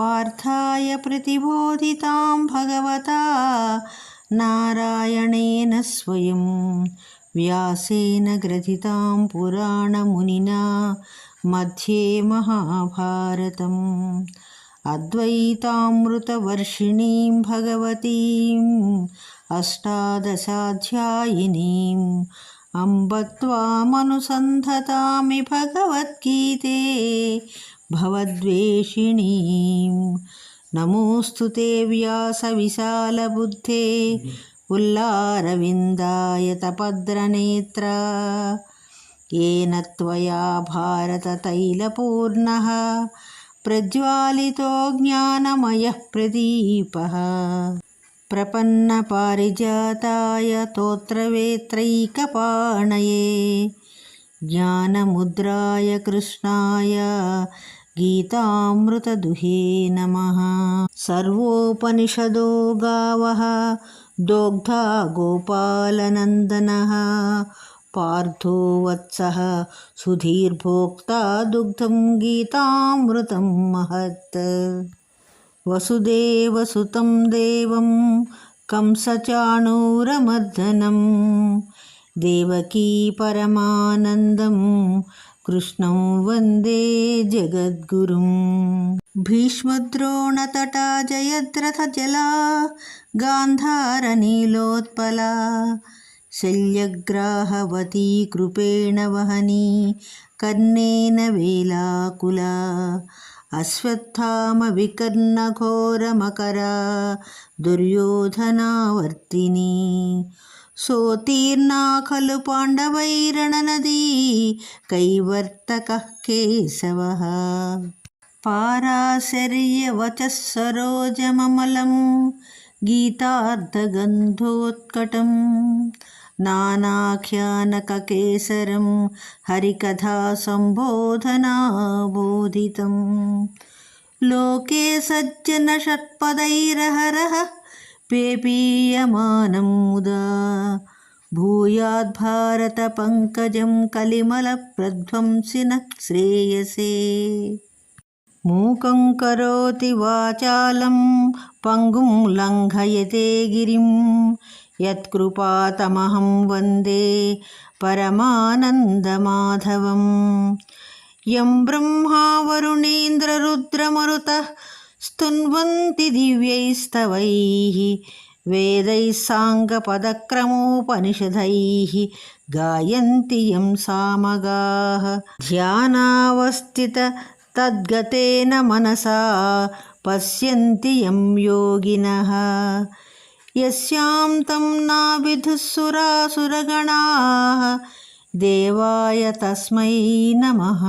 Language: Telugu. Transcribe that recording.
पार्थाय प्रतिबोधितां भगवता नारायणेन स्वयं व्यासेन ग्रथितां पुराणमुनिना मध्ये महाभारतम् अद्वैतामृतवर्षिणीं भगवतीम् अष्टादशाध्यायिनीम् अम्ब त्वामनुसन्धतामि भगवद्गीते भवद्वेषिणीं नमोऽस्तु ते व्यासविशालबुद्धे उल्लारविन्दायतपद्रनेत्रा येन त्वया भारततैलपूर्णः प्रज्वालितो ज्ञानमयः प्रदीपः प्रपन्नपारिजाताय तोत्रवेत्रैकपाणये ज्ञानमुद्राय कृष्णाय गीतामृतदुहे नमः सर्वोपनिषदो गावः दोग्धा गोपालनन्दनः पार्थो वत्सः सुधीर्भोक्ता दुग्धं गीतामृतं महत् वसुदेवसुतं देवं कंसचाणूरमर्दनं देवकी परमानन्दं कृष्णं वन्दे जगद्गुरुं भीष्मद्रोणतटा जयद्रथजला गान्धारनीलोत्पला शल्यग्राहवती कृपेण वहनी कर्णेन वेलाकुला अश्वत्थामविकर्णघोरमकरा दुर्योधनावर्तिनी సోతీర్ణా ఖలు పాండవైరణనదీ కైవర్తకః కేశవः. పారాశర్యవచ సరోజమమలము గీతార్థగంధోత్కటం నానాఖ్యానకకేసరం హరికథా సంబోధనాబోధితం. లోకే సజ్జన షట్పదైరహరః పేపీయమానముదా భూయాద్భారత పంకజం కలిమల ప్రధ్వంసిన శ్రేయసే మూకం కరోతి వాచాలం పంగుం లంఘయతే గిరిం యత్కృపాతమహం వందే పరమానందమాధవం యం బ్రహ్మా వరుణేంద్రరుద్రమరుత स्तुन्वन्ति दिव्यैस्तवैः वेदैः साङ्गपदक्रमोपनिषदैः गायन्ति यं सामगाः ध्यानावस्थित तद्गतेन मनसा पश्यन्ति यं योगिनः यस्यां तं नाविदुः सुरासुरगणाः देवाय तस्मै नमः